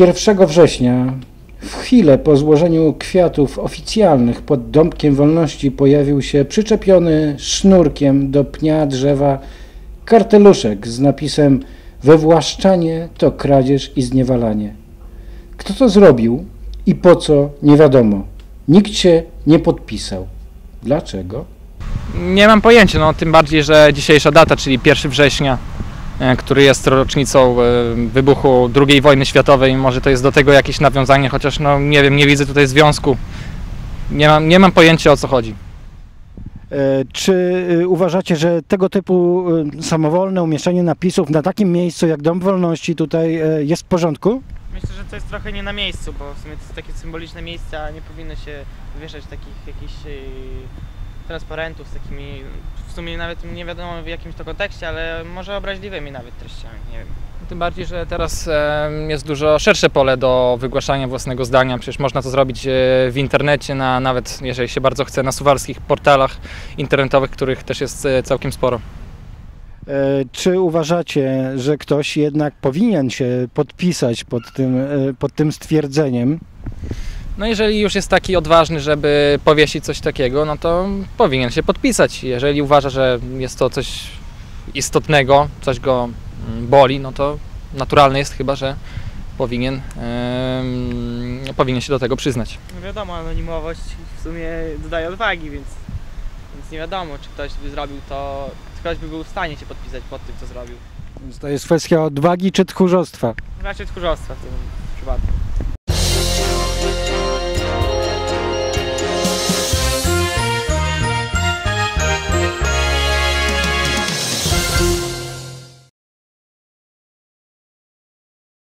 1 września, w chwilę po złożeniu kwiatów oficjalnych pod Dąbkiem Wolności pojawił się przyczepiony sznurkiem do pnia drzewa karteluszek z napisem Wywłaszczanie to kradzież i zniewalanie. Kto to zrobił i po co, nie wiadomo. Nikt się nie podpisał. Dlaczego? Nie mam pojęcia, no tym bardziej, że dzisiejsza data, czyli 1 września, który jest rocznicą e, wybuchu II wojny światowej, może to jest do tego jakieś nawiązanie, chociaż no nie wiem, nie widzę tutaj związku. Nie mam, nie mam pojęcia o co chodzi. E, Czy y, uważacie, że tego typu y, samowolne umieszczenie napisów na takim miejscu jak Dom Wolności tutaj e, jest w porządku? Myślę, że to jest trochę nie na miejscu, bo w sumie to jest takie symboliczne miejsce, a nie powinno się wieszać takich jakichś yy, transparentów z takimi, w sumie nawet nie wiadomo w jakimś to kontekście, ale może obraźliwymi nawet treściami, nie wiem. Tym bardziej, że teraz e, jest dużo szersze pole do wygłaszania własnego zdania. Przecież można to zrobić e, w internecie, na, nawet jeżeli się bardzo chce, na suwalskich portalach internetowych, których też jest e, całkiem sporo. E, Czy uważacie, że ktoś jednak powinien się podpisać pod tym, pod tym stwierdzeniem? No jeżeli już jest taki odważny, żeby powiesić coś takiego, no to powinien się podpisać. Jeżeli uważa, że jest to coś istotnego, coś go mm, boli, no to naturalne jest chyba, że powinien, em, powinien się do tego przyznać. No wiadomo, anonimowość w sumie dodaje odwagi, więc, więc nie wiadomo, czy ktoś by zrobił to, ktoś by był w stanie się podpisać pod tym, co zrobił. To jest kwestia odwagi czy tchórzostwa? Raczej tchórzostwa w tym przypadku.